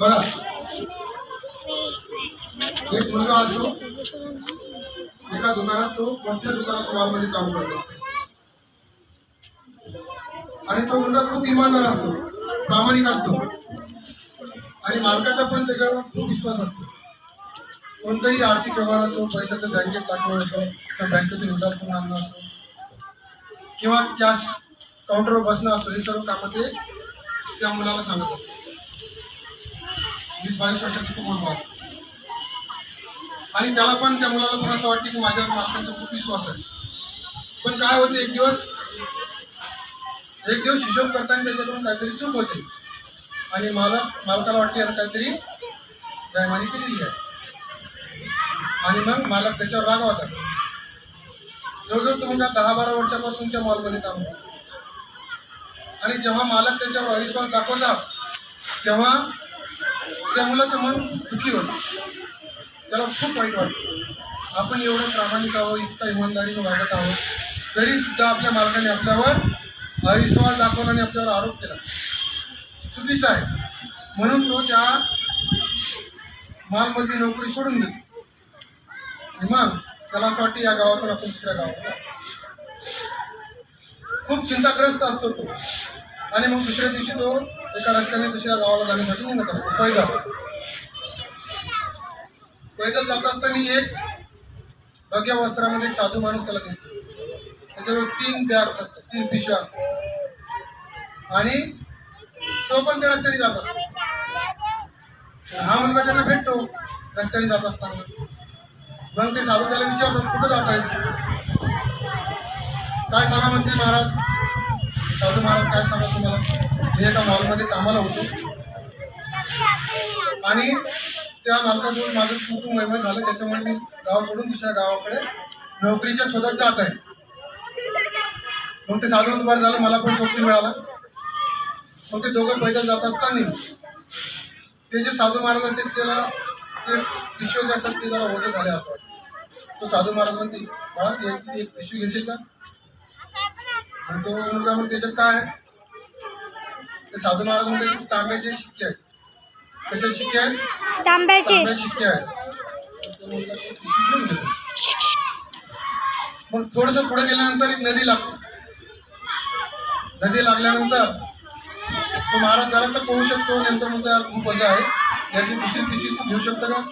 बघा. एक मुलगा असतो. एका दुकानात तो मोठ्या दुकानात मॉलमध्ये काम करतो. आणि तो मुलगा खूप इमानदार असतो. प्रामाणिक असतो. आणि मालकाचा पण त्याच्यावर खूप विश्वास असतो. कोणताही आर्थिक व्यवहार असो पैशाचं बँकेत टाकणं असो त्या बँकेतून उधार करून आणणं असो किंवा कॅश काउंटरवर बसणं असो हे सर्व कामं ते त्या मुलाला सांगत असतो बावीस वर्षाचा खूप मुलगा आणि त्याला पण त्या मुलाला पण असं वाटतं की माझ्या मालकांचा खूप विश्वास आहे. पण काय होते एक दिवस एक दिवस हिशोब करताना त्याच्याकडून काहीतरी चूक होते. आणि मला मालकाला वाटते यानं काहीतरी बेमानी केलेली आहे. आणि मग मालक त्याच्यावर रागवतात जवळजवळ तो दहा बारा वर्षापासून त्या मॉलमध्ये काम आणि जेव्हा मालक त्याच्यावर अविश्वास दाखवला तेव्हा त्या मुलाचं मन दुखी होतं. त्याला खूप वाईट वाटतं आपण एवढं प्रामाणिक आहोत इतका इमानदारीनं वागत आहोत तरीसुद्धा आपल्या मालकाने आपल्यावर अविश्वास दाखवला आणि आपल्यावर आरोप केला. चुकीचा आहे. म्हणून तो त्या मालमधली नोकरी सोडून देतो. आणि मग त्याला असं वाटतं या गावातून आपण दुसऱ्या गावात जाऊ. खूप चिंताग्रस्त असतो तो. आणि मग दुसऱ्या दिवशी तो एका रस्त्याने दुसऱ्या गावाला जाण्यासाठी निघत असतो पैदल. पैदल जात असताना एक भग्या वस्त्रामध्ये एक साधू माणूस त्याला दिसतो. त्याच्यावर तीन बॅग्स असतात तीन पिशव्या असतात. आणि तो पण त्या रस्त्याने जात असतो. हा मुलगा त्यांना भेटतो रस्त्याने जात असताना. मग ते साधू त्याला विचारतात कुठं जात आहेस? काय सांगा म्हणते महाराज. साधू महाराज काय सांगा मी एका मॉलमध्ये कामाला होतो. आणि त्या मालकासोबत माझं कुटुंब वैभव झालं. त्याच्यामुळे मी गाव सोडून दुसऱ्या गावाकडे नोकरीच्या शोधात जात आहे. मग ते साधू दुपार बरं झालं. मला पण नोकरी मिळाला. मग ते दोघं पैदल जात असताना ते जे साधू महाराज असते त्याला ते पिशवे जे असतात ते जरा ओझे झाले असतात तो साधू महाराज म्हणते बाळा ती एक- पिशवी घेशील का? आणि तो मुलगा मग त्याच्यात काय आहे? ते साधू महाराज म्हणते की तांब्याचे शिक्के आहेत. कसे शिक्के आहेत? तांब्याचे. तांब्या शिक्के आहेत. मग थोडस पुढे गेल्यानंतर एक नदी लागते. नदी लागल्यानंतर तो महाराज जरासा पळू शकतो नंतर म्हणतो यार खूप मजा आहे. यातली दुसरी पिशवी तू घेऊ शकतो का?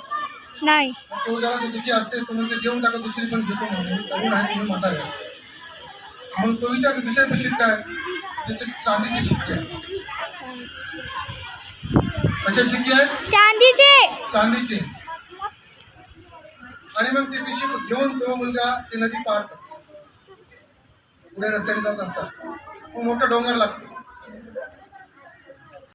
नाही. तो जरासा दुखी असते तो म्हणते देऊन टाका दुसरी पण घेतो म्हणून. तरुण आहे तुम्ही म्हातारे आहे. मग तो विचारतो दुसऱ्या पिशवीत काय? त्याचे चांदीचे शिक्के आहेत. कशा शिक्के चांदीचे. चांदीचे. आणि मग ती पिशवी घेऊन तो मुलगा ती नदी पार करतो. पुढे रस्त्याने जात असतात मोठा डोंगर लागतो.